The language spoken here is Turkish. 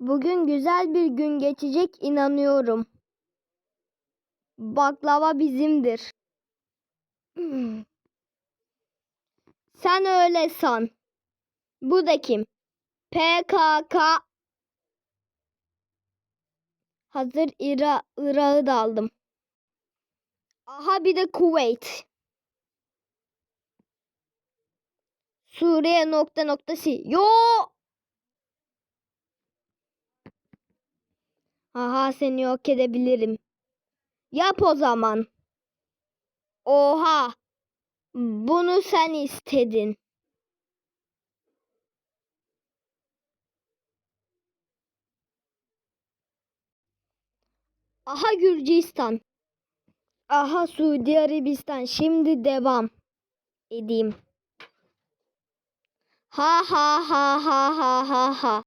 Bugün güzel bir gün geçecek inanıyorum. Baklava bizimdir. Sen öyle san. Bu da kim? PKK. Hazır İra Irak'ı da aldım. Aha bir de Kuveyt. Suriye nokta noktası. Yo. Aha seni yok edebilirim. Yap o zaman. Oha. Bunu sen istedin. Aha Gürcistan. Aha Suudi Arabistan. Şimdi devam edeyim. Ha ha ha ha ha ha ha.